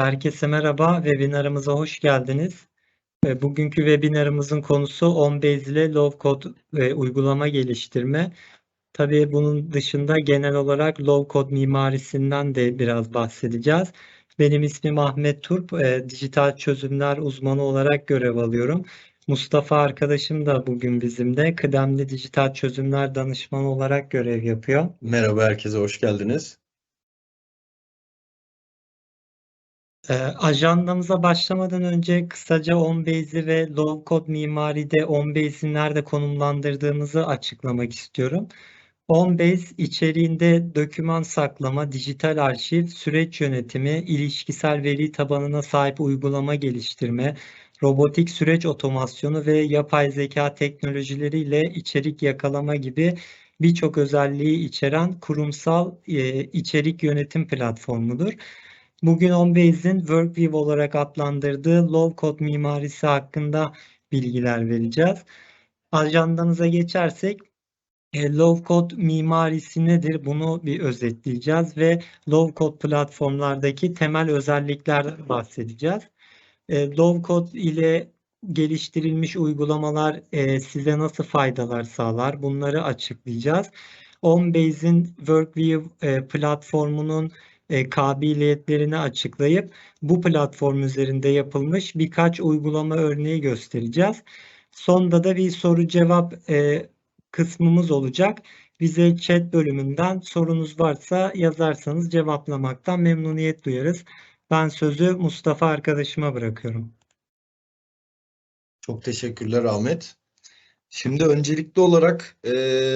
Herkese merhaba, webinarımıza hoş geldiniz. E, Bugünkü webinarımızın konusu OnBase ile Low Code e, uygulama geliştirme. Tabii bunun dışında genel olarak Low Code mimarisinden de biraz bahsedeceğiz. Benim ismim Ahmet Turp, e, dijital çözümler uzmanı olarak görev alıyorum. Mustafa arkadaşım da bugün bizimle kıdemli dijital çözümler danışmanı olarak görev yapıyor. Merhaba herkese hoş geldiniz. Ee, ajandamıza başlamadan önce kısaca OnBase'i ve Low Code mimaride OnBase'i nerede konumlandırdığımızı açıklamak istiyorum. OnBase içeriğinde doküman saklama, dijital arşiv, süreç yönetimi, ilişkisel veri tabanına sahip uygulama geliştirme, robotik süreç otomasyonu ve yapay zeka teknolojileriyle içerik yakalama gibi birçok özelliği içeren kurumsal e, içerik yönetim platformudur. Bugün OnBase'in WorkView olarak adlandırdığı Low Code mimarisi hakkında bilgiler vereceğiz. Ajandamıza geçersek e, Low Code mimarisi nedir? Bunu bir özetleyeceğiz ve Low Code platformlardaki temel özellikler bahsedeceğiz. E, Low Code ile geliştirilmiş uygulamalar e, size nasıl faydalar sağlar? Bunları açıklayacağız. OnBase'in WorkView platformunun e, kabiliyetlerini açıklayıp bu platform üzerinde yapılmış birkaç uygulama örneği göstereceğiz. Sonda da bir soru cevap e, kısmımız olacak. Bize chat bölümünden sorunuz varsa yazarsanız cevaplamaktan memnuniyet duyarız. Ben sözü Mustafa arkadaşıma bırakıyorum. Çok teşekkürler Ahmet. Şimdi öncelikli olarak e,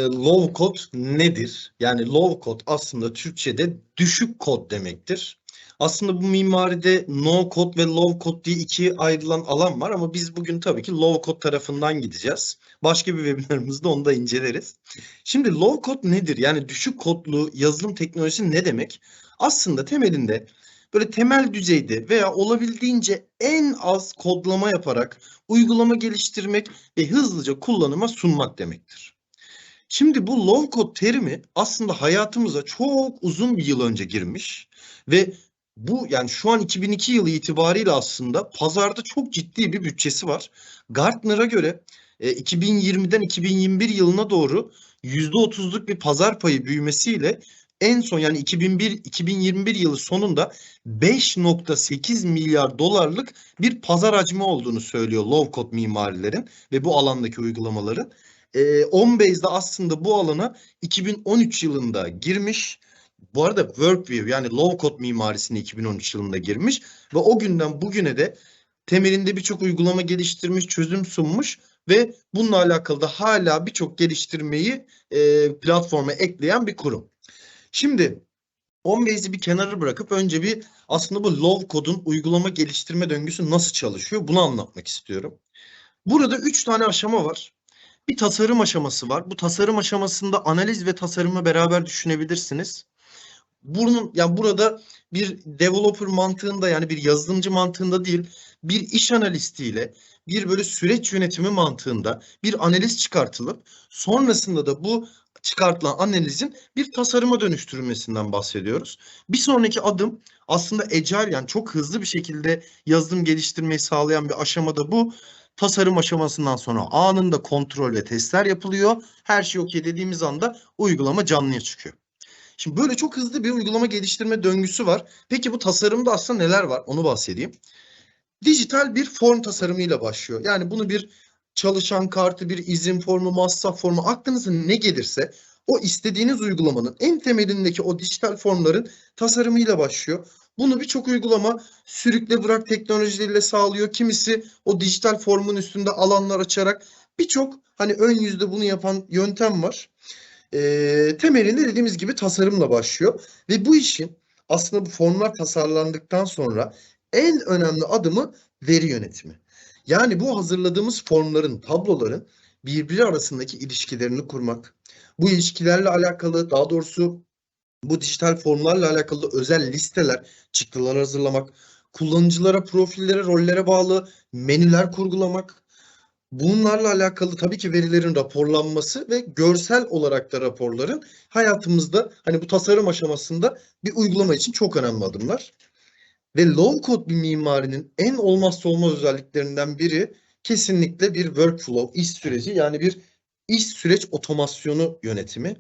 low code nedir? Yani low code aslında Türkçe'de düşük kod demektir. Aslında bu mimaride no code ve low code diye ikiye ayrılan alan var ama biz bugün tabii ki low code tarafından gideceğiz. Başka bir webinarımızda onu da inceleriz. Şimdi low code nedir? Yani düşük kodlu yazılım teknolojisi ne demek? Aslında temelinde böyle temel düzeyde veya olabildiğince en az kodlama yaparak uygulama geliştirmek ve hızlıca kullanıma sunmak demektir. Şimdi bu low code terimi aslında hayatımıza çok uzun bir yıl önce girmiş ve bu yani şu an 2002 yılı itibariyle aslında pazarda çok ciddi bir bütçesi var. Gartner'a göre e, 2020'den 2021 yılına doğru %30'luk bir pazar payı büyümesiyle en son yani 2001 2021 yılı sonunda 5.8 milyar dolarlık bir pazar hacmi olduğunu söylüyor low code mimarilerin ve bu alandaki uygulamaların. Ee, OnBase'de aslında bu alana 2013 yılında girmiş. Bu arada WorkView yani low code mimarisine 2013 yılında girmiş ve o günden bugüne de temelinde birçok uygulama geliştirmiş, çözüm sunmuş ve bununla alakalı da hala birçok geliştirmeyi e, platforma ekleyen bir kurum. Şimdi OnBase'i bir kenara bırakıp önce bir aslında bu low code'un uygulama geliştirme döngüsü nasıl çalışıyor bunu anlatmak istiyorum. Burada üç tane aşama var. Bir tasarım aşaması var. Bu tasarım aşamasında analiz ve tasarımı beraber düşünebilirsiniz. Bunun yani burada bir developer mantığında yani bir yazılımcı mantığında değil, bir iş analistiyle bir böyle süreç yönetimi mantığında bir analiz çıkartılıp sonrasında da bu çıkartılan analizin bir tasarıma dönüştürülmesinden bahsediyoruz. Bir sonraki adım aslında agile yani çok hızlı bir şekilde yazılım geliştirmeyi sağlayan bir aşamada bu. Tasarım aşamasından sonra anında kontrol ve testler yapılıyor. Her şey okey dediğimiz anda uygulama canlıya çıkıyor. Şimdi böyle çok hızlı bir uygulama geliştirme döngüsü var. Peki bu tasarımda aslında neler var? Onu bahsedeyim. Dijital bir form tasarımıyla başlıyor. Yani bunu bir çalışan kartı, bir izin formu, masraf formu aklınıza ne gelirse o istediğiniz uygulamanın en temelindeki o dijital formların tasarımıyla başlıyor. Bunu birçok uygulama sürükle bırak teknolojileriyle sağlıyor. Kimisi o dijital formun üstünde alanlar açarak birçok hani ön yüzde bunu yapan yöntem var. E, temelinde dediğimiz gibi tasarımla başlıyor ve bu işin aslında bu formlar tasarlandıktan sonra en önemli adımı veri yönetimi. Yani bu hazırladığımız formların, tabloların birbiri arasındaki ilişkilerini kurmak. Bu ilişkilerle alakalı daha doğrusu bu dijital formlarla alakalı özel listeler, çıktılar hazırlamak, kullanıcılara, profillere, rollere bağlı menüler kurgulamak. Bunlarla alakalı tabii ki verilerin raporlanması ve görsel olarak da raporların hayatımızda hani bu tasarım aşamasında bir uygulama için çok önemli adımlar. Ve low code bir mimarinin en olmazsa olmaz özelliklerinden biri kesinlikle bir workflow, iş süreci yani bir iş süreç otomasyonu yönetimi.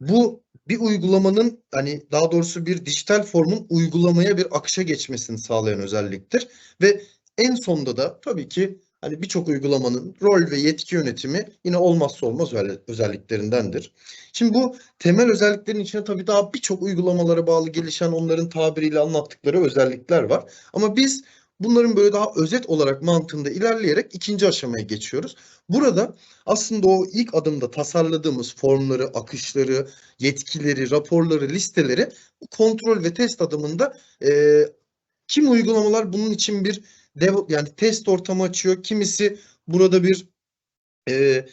Bu bir uygulamanın hani daha doğrusu bir dijital formun uygulamaya bir akışa geçmesini sağlayan özelliktir. Ve en sonunda da tabii ki hani birçok uygulamanın rol ve yetki yönetimi yine olmazsa olmaz özelliklerindendir. Şimdi bu temel özelliklerin içine tabii daha birçok uygulamalara bağlı gelişen onların tabiriyle anlattıkları özellikler var. Ama biz bunların böyle daha özet olarak mantığında ilerleyerek ikinci aşamaya geçiyoruz. Burada aslında o ilk adımda tasarladığımız formları, akışları, yetkileri, raporları, listeleri kontrol ve test adımında e, kim uygulamalar bunun için bir dev, yani test ortamı açıyor. Kimisi burada bir e,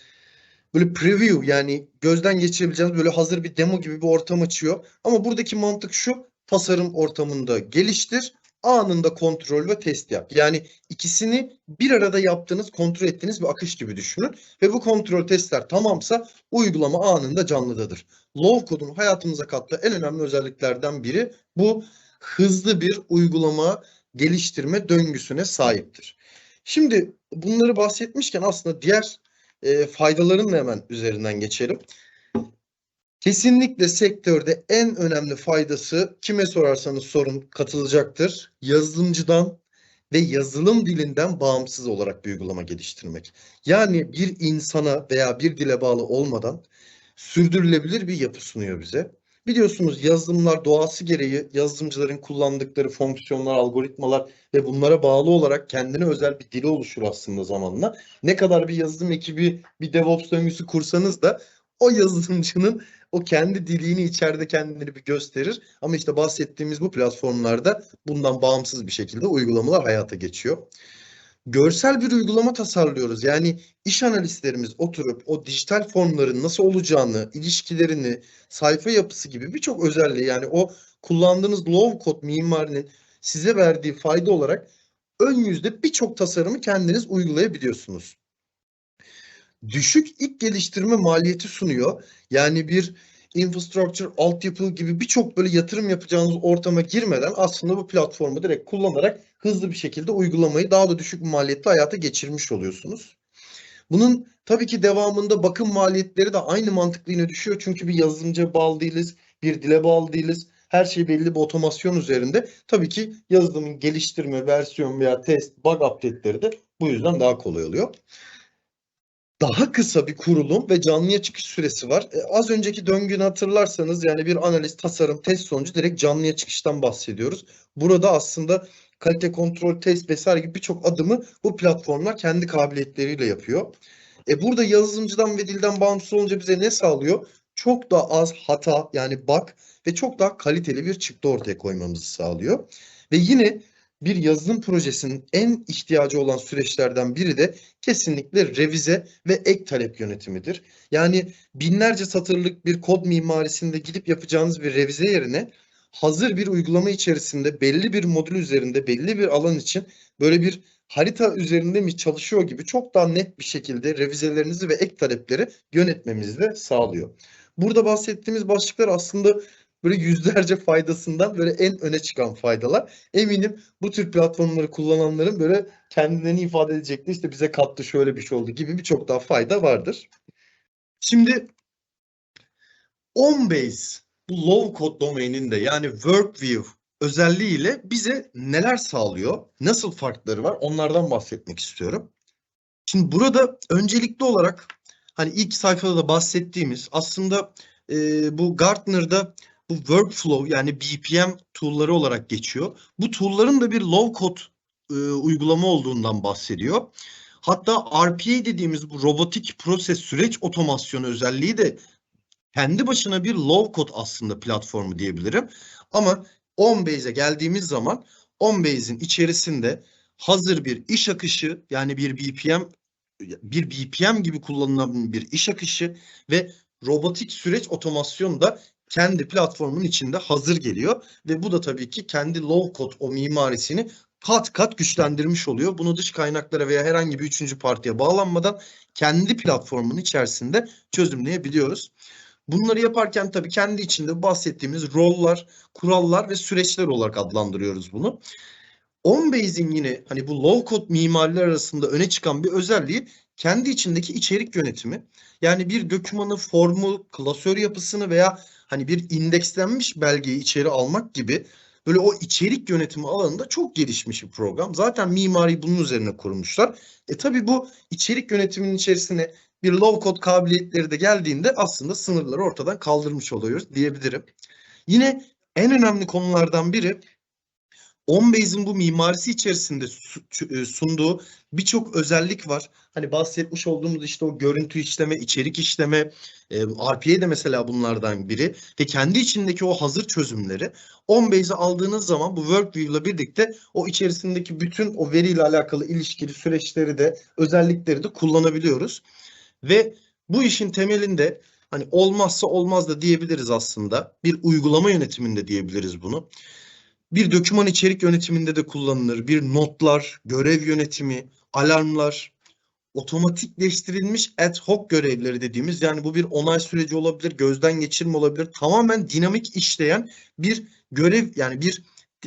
böyle preview yani gözden geçirebileceğiniz böyle hazır bir demo gibi bir ortam açıyor. Ama buradaki mantık şu tasarım ortamında geliştir anında kontrol ve test yap. Yani ikisini bir arada yaptığınız, kontrol ettiğiniz bir akış gibi düşünün. Ve bu kontrol testler tamamsa uygulama anında canlıdadır. Low Code'un hayatımıza kattığı en önemli özelliklerden biri bu hızlı bir uygulama geliştirme döngüsüne sahiptir. Şimdi bunları bahsetmişken aslında diğer e, faydaların da hemen üzerinden geçelim. Kesinlikle sektörde en önemli faydası kime sorarsanız sorun katılacaktır. Yazılımcıdan ve yazılım dilinden bağımsız olarak bir uygulama geliştirmek. Yani bir insana veya bir dile bağlı olmadan sürdürülebilir bir yapı sunuyor bize. Biliyorsunuz yazılımlar doğası gereği yazılımcıların kullandıkları fonksiyonlar, algoritmalar ve bunlara bağlı olarak kendine özel bir dili oluşur aslında zamanla. Ne kadar bir yazılım ekibi, bir DevOps döngüsü kursanız da o yazılımcının o kendi dilini içeride kendini bir gösterir. Ama işte bahsettiğimiz bu platformlarda bundan bağımsız bir şekilde uygulamalar hayata geçiyor. Görsel bir uygulama tasarlıyoruz. Yani iş analistlerimiz oturup o dijital formların nasıl olacağını, ilişkilerini, sayfa yapısı gibi birçok özelliği yani o kullandığınız low code mimarinin size verdiği fayda olarak ön yüzde birçok tasarımı kendiniz uygulayabiliyorsunuz düşük ilk geliştirme maliyeti sunuyor. Yani bir infrastructure, altyapı gibi birçok böyle yatırım yapacağınız ortama girmeden aslında bu platformu direkt kullanarak hızlı bir şekilde uygulamayı daha da düşük maliyette hayata geçirmiş oluyorsunuz. Bunun tabii ki devamında bakım maliyetleri de aynı mantıklı yine düşüyor. Çünkü bir yazılımcıya bağlı değiliz, bir dile bağlı değiliz. Her şey belli bir otomasyon üzerinde. Tabii ki yazılımın geliştirme, versiyon veya test, bug update'leri de bu yüzden daha kolay oluyor daha kısa bir kurulum ve canlıya çıkış süresi var. E, az önceki döngünü hatırlarsanız yani bir analiz, tasarım, test sonucu direkt canlıya çıkıştan bahsediyoruz. Burada aslında kalite kontrol, test vesaire gibi birçok adımı bu platformlar kendi kabiliyetleriyle yapıyor. E burada yazılımcıdan ve dilden bağımsız olunca bize ne sağlıyor? Çok daha az hata yani bug ve çok daha kaliteli bir çıktı ortaya koymamızı sağlıyor. Ve yine bir yazılım projesinin en ihtiyacı olan süreçlerden biri de kesinlikle revize ve ek talep yönetimidir. Yani binlerce satırlık bir kod mimarisinde gidip yapacağınız bir revize yerine hazır bir uygulama içerisinde belli bir modül üzerinde belli bir alan için böyle bir harita üzerinde mi çalışıyor gibi çok daha net bir şekilde revizelerinizi ve ek talepleri yönetmemizi de sağlıyor. Burada bahsettiğimiz başlıklar aslında böyle yüzlerce faydasından böyle en öne çıkan faydalar. Eminim bu tür platformları kullananların böyle kendilerini ifade edecekler. İşte bize kattı şöyle bir şey oldu gibi birçok daha fayda vardır. Şimdi OnBase bu low code domaininde yani WorkView özelliğiyle bize neler sağlıyor? Nasıl farkları var? Onlardan bahsetmek istiyorum. Şimdi burada öncelikli olarak hani ilk sayfada da bahsettiğimiz aslında e, bu Gartner'da bu workflow yani BPM tool'ları olarak geçiyor. Bu tool'ların da bir low code e, uygulama olduğundan bahsediyor. Hatta RPA dediğimiz bu robotik proses süreç otomasyonu özelliği de kendi başına bir low code aslında platformu diyebilirim. Ama OnBase'e geldiğimiz zaman OnBase'in içerisinde hazır bir iş akışı yani bir BPM bir BPM gibi kullanılan bir iş akışı ve robotik süreç otomasyonu da kendi platformun içinde hazır geliyor ve bu da tabii ki kendi low code o mimarisini kat kat güçlendirmiş oluyor. Bunu dış kaynaklara veya herhangi bir üçüncü partiye bağlanmadan kendi platformun içerisinde çözümleyebiliyoruz. Bunları yaparken tabii kendi içinde bahsettiğimiz roller, kurallar ve süreçler olarak adlandırıyoruz bunu. OnBase'in yine hani bu low code mimariler arasında öne çıkan bir özelliği kendi içindeki içerik yönetimi. Yani bir dokümanı, formu, klasör yapısını veya hani bir indekslenmiş belgeyi içeri almak gibi böyle o içerik yönetimi alanında çok gelişmiş bir program. Zaten mimari bunun üzerine kurmuşlar. E tabii bu içerik yönetiminin içerisine bir low code kabiliyetleri de geldiğinde aslında sınırları ortadan kaldırmış oluyoruz diyebilirim. Yine en önemli konulardan biri OnBase'in bu mimarisi içerisinde e, sunduğu birçok özellik var. Hani bahsetmiş olduğumuz işte o görüntü işleme, içerik işleme, e, RPA de mesela bunlardan biri ve kendi içindeki o hazır çözümleri OnBase'i aldığınız zaman bu Workview ile birlikte o içerisindeki bütün o veriyle alakalı ilişkili süreçleri de özellikleri de kullanabiliyoruz. Ve bu işin temelinde hani olmazsa olmaz da diyebiliriz aslında. Bir uygulama yönetiminde diyebiliriz bunu. Bir doküman içerik yönetiminde de kullanılır. Bir notlar, görev yönetimi, alarmlar, otomatikleştirilmiş ad hoc görevleri dediğimiz yani bu bir onay süreci olabilir, gözden geçirme olabilir. Tamamen dinamik işleyen bir görev yani bir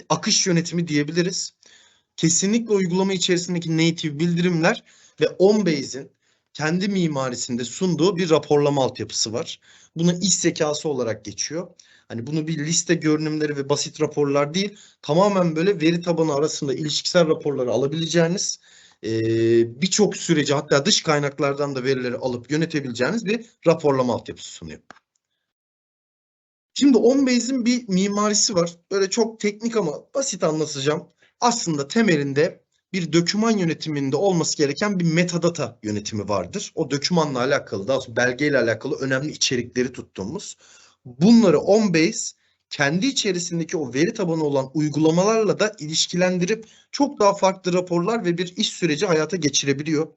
akış yönetimi diyebiliriz. Kesinlikle uygulama içerisindeki native bildirimler ve OnBase'in kendi mimarisinde sunduğu bir raporlama altyapısı var. Buna iş zekası olarak geçiyor. Hani bunu bir liste görünümleri ve basit raporlar değil, tamamen böyle veri tabanı arasında ilişkisel raporları alabileceğiniz, e, birçok süreci hatta dış kaynaklardan da verileri alıp yönetebileceğiniz bir raporlama altyapısı sunuyor. Şimdi OnBase'in bir mimarisi var. Böyle çok teknik ama basit anlatacağım. Aslında temelinde bir döküman yönetiminde olması gereken bir metadata yönetimi vardır. O dökümanla alakalı, daha belgeyle alakalı önemli içerikleri tuttuğumuz. Bunları OnBase kendi içerisindeki o veri tabanı olan uygulamalarla da ilişkilendirip çok daha farklı raporlar ve bir iş süreci hayata geçirebiliyor.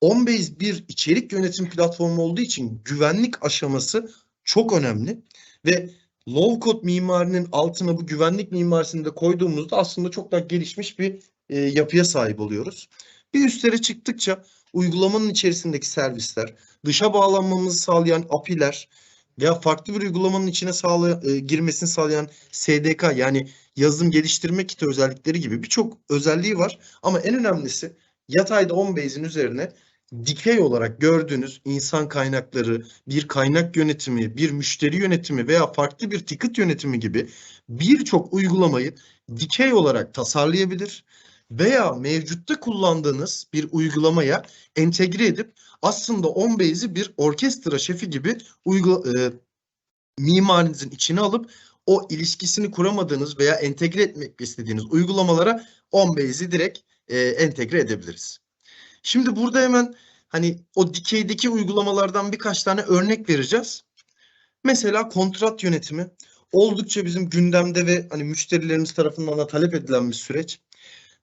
OnBase bir içerik yönetim platformu olduğu için güvenlik aşaması çok önemli ve low code mimarinin altına bu güvenlik mimarisini de koyduğumuzda aslında çok daha gelişmiş bir e, yapıya sahip oluyoruz. Bir üstlere çıktıkça uygulamanın içerisindeki servisler, dışa bağlanmamızı sağlayan API'ler veya farklı bir uygulamanın içine sağlay e, girmesini sağlayan SDK yani yazılım geliştirme kiti özellikleri gibi birçok özelliği var. Ama en önemlisi yatayda OnBase'in üzerine dikey olarak gördüğünüz insan kaynakları, bir kaynak yönetimi, bir müşteri yönetimi veya farklı bir ticket yönetimi gibi birçok uygulamayı dikey olarak tasarlayabilir veya mevcutta kullandığınız bir uygulamaya entegre edip aslında OnBase'i bir orkestra şefi gibi uygula, e, mimarinizin içine alıp o ilişkisini kuramadığınız veya entegre etmek istediğiniz uygulamalara OnBase'i direkt e, entegre edebiliriz. Şimdi burada hemen hani o dikeydeki uygulamalardan birkaç tane örnek vereceğiz. Mesela kontrat yönetimi oldukça bizim gündemde ve hani müşterilerimiz tarafından da talep edilen bir süreç.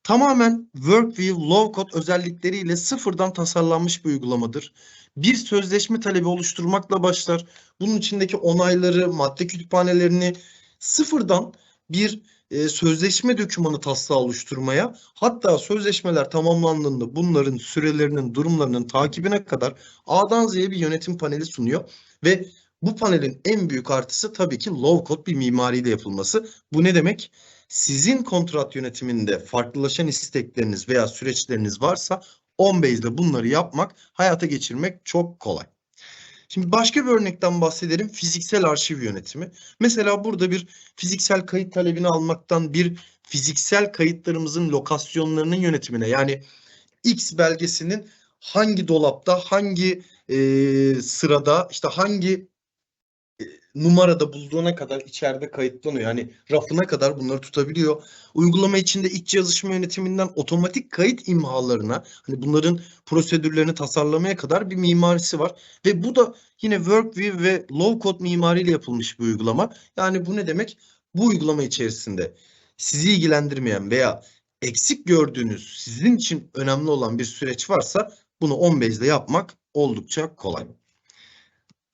Tamamen Workview Low Code özellikleriyle sıfırdan tasarlanmış bir uygulamadır. Bir sözleşme talebi oluşturmakla başlar. Bunun içindeki onayları, madde kütüphanelerini sıfırdan bir e, sözleşme dokümanı taslağı oluşturmaya hatta sözleşmeler tamamlandığında bunların sürelerinin, durumlarının takibine kadar A'dan Z'ye bir yönetim paneli sunuyor ve bu panelin en büyük artısı tabii ki low code bir mimariyle yapılması. Bu ne demek? Sizin kontrat yönetiminde farklılaşan istekleriniz veya süreçleriniz varsa OnBase'de bunları yapmak, hayata geçirmek çok kolay. Şimdi başka bir örnekten bahsedelim. Fiziksel arşiv yönetimi. Mesela burada bir fiziksel kayıt talebini almaktan bir fiziksel kayıtlarımızın lokasyonlarının yönetimine yani X belgesinin hangi dolapta, hangi e, sırada, işte hangi numarada bulduğuna kadar içeride kayıtlanıyor. Yani rafına kadar bunları tutabiliyor. Uygulama içinde iç yazışma yönetiminden otomatik kayıt imhalarına hani bunların prosedürlerini tasarlamaya kadar bir mimarisi var. Ve bu da yine Workview ve Low Code mimariyle yapılmış bir uygulama. Yani bu ne demek? Bu uygulama içerisinde sizi ilgilendirmeyen veya eksik gördüğünüz sizin için önemli olan bir süreç varsa bunu OnBase'de yapmak oldukça kolay.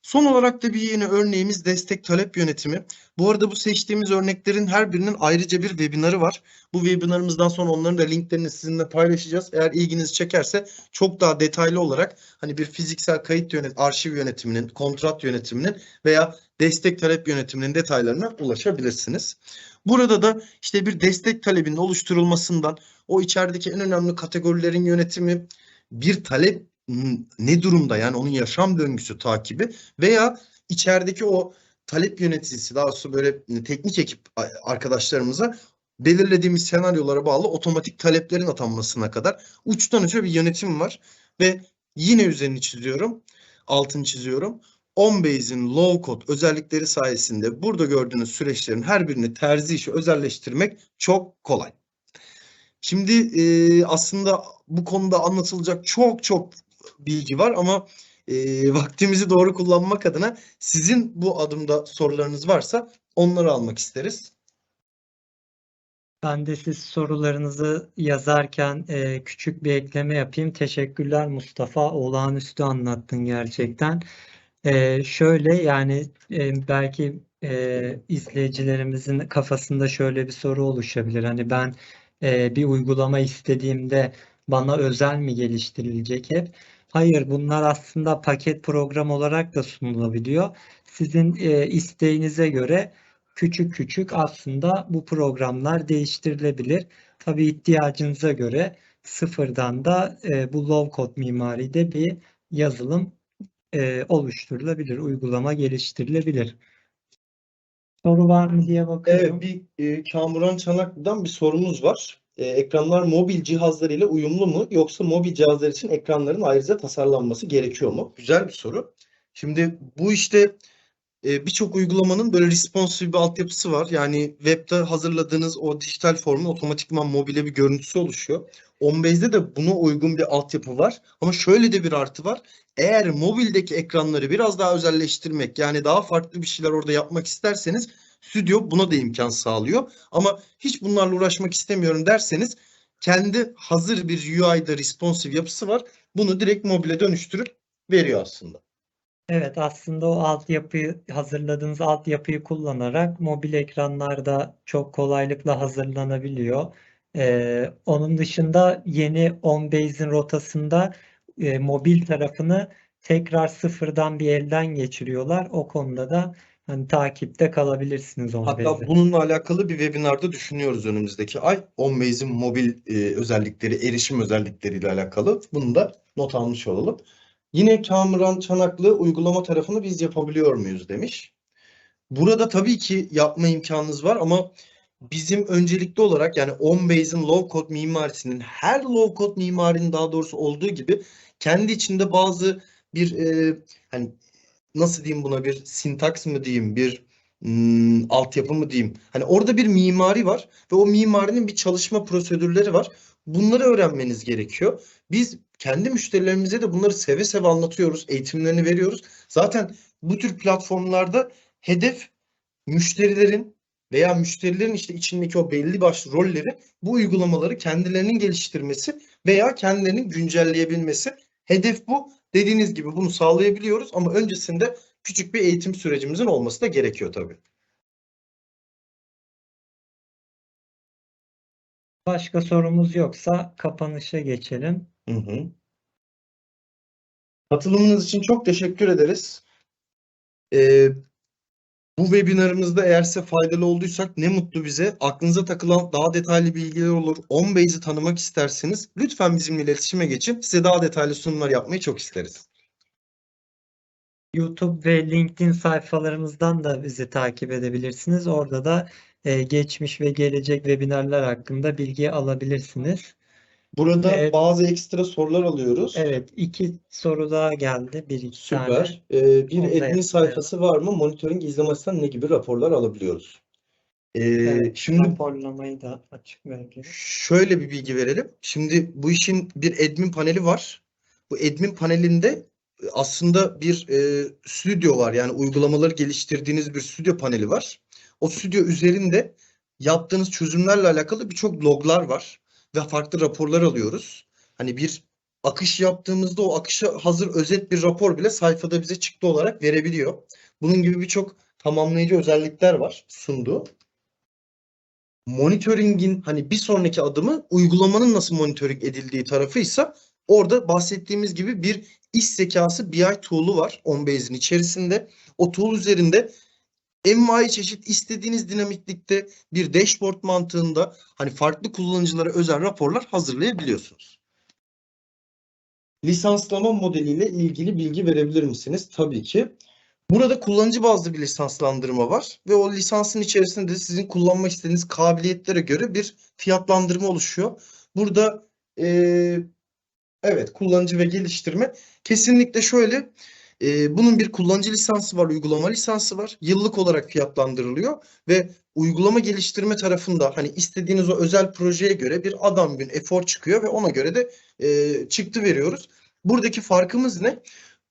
Son olarak da bir yeni örneğimiz destek talep yönetimi. Bu arada bu seçtiğimiz örneklerin her birinin ayrıca bir webinarı var. Bu webinarımızdan sonra onların da linklerini sizinle paylaşacağız. Eğer ilginizi çekerse çok daha detaylı olarak hani bir fiziksel kayıt yönet arşiv yönetiminin, kontrat yönetiminin veya destek talep yönetiminin detaylarına ulaşabilirsiniz. Burada da işte bir destek talebinin oluşturulmasından o içerideki en önemli kategorilerin yönetimi, bir talep ne durumda yani onun yaşam döngüsü takibi veya içerideki o talep yöneticisi daha doğrusu böyle teknik ekip arkadaşlarımıza belirlediğimiz senaryolara bağlı otomatik taleplerin atanmasına kadar uçtan uca bir yönetim var ve yine üzerini çiziyorum, altını çiziyorum. OnBase'in low code özellikleri sayesinde burada gördüğünüz süreçlerin her birini terzi işi özelleştirmek çok kolay. Şimdi e, aslında bu konuda anlatılacak çok çok bilgi var ama e, vaktimizi doğru kullanmak adına sizin bu adımda sorularınız varsa onları almak isteriz. Ben de siz sorularınızı yazarken e, küçük bir ekleme yapayım. Teşekkürler Mustafa. Olağanüstü anlattın gerçekten. E, şöyle yani e, belki e, izleyicilerimizin kafasında şöyle bir soru oluşabilir. Hani ben e, bir uygulama istediğimde bana özel mi geliştirilecek hep? Hayır, bunlar aslında paket program olarak da sunulabiliyor. Sizin e, isteğinize göre küçük küçük aslında bu programlar değiştirilebilir. Tabii ihtiyacınıza göre sıfırdan da e, bu low code mimaride bir yazılım e, oluşturulabilir, uygulama geliştirilebilir. Soru var mı diye bakıyorum. Evet, bir e, Kamuran Çanaklı'dan bir sorumuz var. E, ekranlar mobil cihazlar ile uyumlu mu yoksa mobil cihazlar için ekranların ayrıca tasarlanması gerekiyor mu? Güzel bir soru. Şimdi bu işte e, birçok uygulamanın böyle responsive bir altyapısı var. Yani webde hazırladığınız o dijital formun otomatikman mobile bir görüntüsü oluşuyor. OnBase'de de buna uygun bir altyapı var. Ama şöyle de bir artı var. Eğer mobildeki ekranları biraz daha özelleştirmek yani daha farklı bir şeyler orada yapmak isterseniz Studio buna da imkan sağlıyor. Ama hiç bunlarla uğraşmak istemiyorum derseniz kendi hazır bir UI'da responsive yapısı var. Bunu direkt mobile dönüştürüp veriyor aslında. Evet aslında o altyapıyı hazırladığınız altyapıyı kullanarak mobil ekranlarda çok kolaylıkla hazırlanabiliyor. Ee, onun dışında yeni OnBase'in rotasında e, mobil tarafını tekrar sıfırdan bir elden geçiriyorlar. O konuda da hani takipte kalabilirsiniz Hatta OnBase'i. bununla alakalı bir webinarda düşünüyoruz önümüzdeki ay. OnBase'in mobil e, özellikleri, erişim özellikleriyle alakalı. Bunu da not almış olalım. Yine Kamuran Çanaklı uygulama tarafını biz yapabiliyor muyuz demiş. Burada tabii ki yapma imkanınız var ama bizim öncelikli olarak yani OnBase'in low code mimarisinin her low code mimarinin daha doğrusu olduğu gibi kendi içinde bazı bir e, hani nasıl diyeyim buna bir sintaks mı diyeyim bir hmm, altyapı mı diyeyim. Hani orada bir mimari var ve o mimarinin bir çalışma prosedürleri var. Bunları öğrenmeniz gerekiyor. Biz kendi müşterilerimize de bunları seve seve anlatıyoruz, eğitimlerini veriyoruz. Zaten bu tür platformlarda hedef müşterilerin veya müşterilerin işte içindeki o belli başlı rolleri bu uygulamaları kendilerinin geliştirmesi veya kendilerinin güncelleyebilmesi. Hedef bu. Dediğiniz gibi bunu sağlayabiliyoruz ama öncesinde küçük bir eğitim sürecimizin olması da gerekiyor tabii. Başka sorumuz yoksa kapanışa geçelim. Hı hı. Katılımınız için çok teşekkür ederiz. Ee, bu webinarımızda eğer size faydalı olduysak ne mutlu bize. Aklınıza takılan daha detaylı bilgiler olur. OnBase'i tanımak isterseniz lütfen bizimle iletişime geçin. Size daha detaylı sunumlar yapmayı çok isteriz. YouTube ve LinkedIn sayfalarımızdan da bizi takip edebilirsiniz. Orada da e, geçmiş ve gelecek webinarlar hakkında bilgi alabilirsiniz. Burada Evet. bazı ekstra sorular alıyoruz. Evet, iki soru daha geldi. Bir iki tane. Süper. Ee, bir Onu yapmayalım. sayfası var mı? Monitoring izleme açısından ne gibi raporlar alabiliyoruz? Ee, Evet, şimdi raporlamayı da açık verelim. Şöyle bir bilgi verelim. Şimdi bu işin bir admin paneli var. Bu admin panelinde e, aslında bir e, stüdyo var. Yani uygulamaları geliştirdiğiniz bir stüdyo paneli var. O stüdyo üzerinde yaptığınız çözümlerle alakalı birçok loglar var ve farklı raporlar alıyoruz. Hani bir akış yaptığımızda o akışa hazır özet bir rapor bile sayfada bize çıktı olarak verebiliyor. Bunun gibi birçok tamamlayıcı özellikler var sunduğu. Monitoring'in hani bir sonraki adımı uygulamanın nasıl monitoring edildiği tarafıysa orada bahsettiğimiz gibi bir iş zekası BI tool'u var OnBase'in içerisinde. O tool üzerinde envai çeşit istediğiniz dinamiklikte bir dashboard mantığında hani farklı kullanıcılara özel raporlar hazırlayabiliyorsunuz. Lisanslama modeliyle ilgili bilgi verebilir misiniz? Tabii ki. Burada kullanıcı bazlı bir lisanslandırma var ve o lisansın içerisinde de sizin kullanmak istediğiniz kabiliyetlere göre bir fiyatlandırma oluşuyor. Burada eee, evet kullanıcı ve geliştirme kesinlikle şöyle eee, bunun bir kullanıcı lisansı var, uygulama lisansı var. Yıllık olarak fiyatlandırılıyor ve uygulama geliştirme tarafında hani istediğiniz o özel projeye göre bir adam gün efor çıkıyor ve ona göre de eee, çıktı veriyoruz. Buradaki farkımız ne?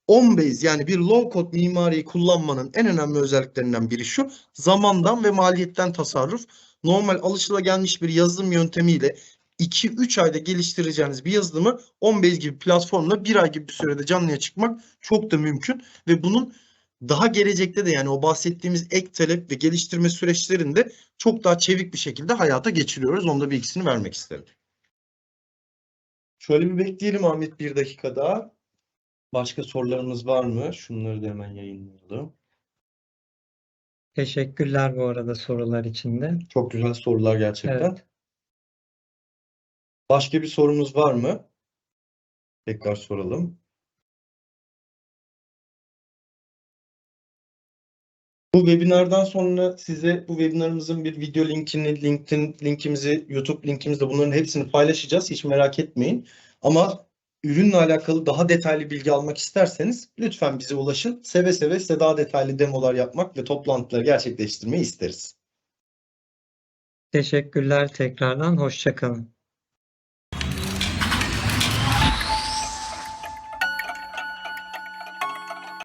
OnBase yani bir low code mimariyi kullanmanın en önemli özelliklerinden biri şu. Zamandan ve maliyetten tasarruf. Normal alışılagelmiş bir yazılım yöntemiyle 2-3 ayda geliştireceğiniz bir yazılımı OnBase gibi platformla 1 ay gibi bir sürede canlıya çıkmak çok da mümkün ve bunun daha gelecekte de yani o bahsettiğimiz ek talep ve geliştirme süreçlerinde çok daha çevik bir şekilde hayata geçiriyoruz. Onda bilgisini vermek isterim. Şöyle bir bekleyelim Ahmet bir dakika daha. Başka sorularımız var mı? Şunları da hemen yayınlayalım. Teşekkürler bu arada sorular için de. Çok güzel sorular gerçekten. Evet. Başka bir sorumuz var mı? Tekrar soralım. Bu webinardan sonra size bu webinarımızın bir video linkini, LinkedIn linkimizi, YouTube linkimizi de bunların hepsini paylaşacağız. Hiç merak etmeyin. Ama ürünle alakalı daha detaylı bilgi almak isterseniz lütfen bize ulaşın. Seve seve size daha detaylı demolar yapmak ve toplantıları gerçekleştirmeyi isteriz. Teşekkürler tekrardan. Hoşça kalın.